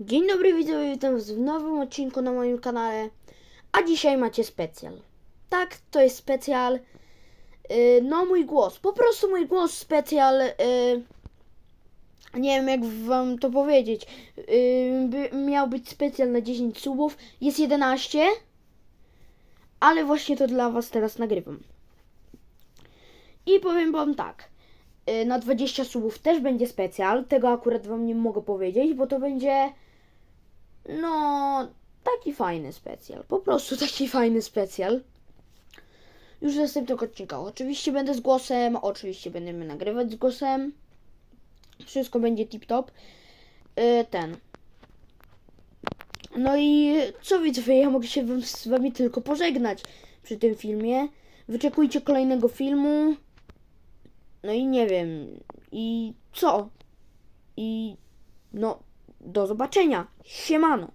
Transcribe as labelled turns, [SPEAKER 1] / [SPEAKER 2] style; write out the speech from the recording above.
[SPEAKER 1] Dzień dobry widzowie, witam w nowym odcinku na moim kanale. A dzisiaj macie specjal. Tak, to jest specjal. Yy, no mój głos, po prostu mój głos specjal. Yy, nie wiem jak wam to powiedzieć. Yy, by, miał być specjal na 10 subów. Jest 11. Ale właśnie to dla was teraz nagrywam. I powiem wam tak. Yy, na 20 subów też będzie specjal. Tego akurat wam nie mogę powiedzieć, bo to będzie. No, taki fajny specjal. Po prostu taki fajny specjal. Już w następnych odcinkach. Oczywiście będę z głosem, oczywiście będziemy nagrywać z głosem. Wszystko będzie tip-top. Yy, ten. No i co widzowie, ja mogę się wam- z wami tylko pożegnać przy tym filmie. Wyczekujcie kolejnego filmu. No i nie wiem. I co? I no, do zobaczenia. Siemano.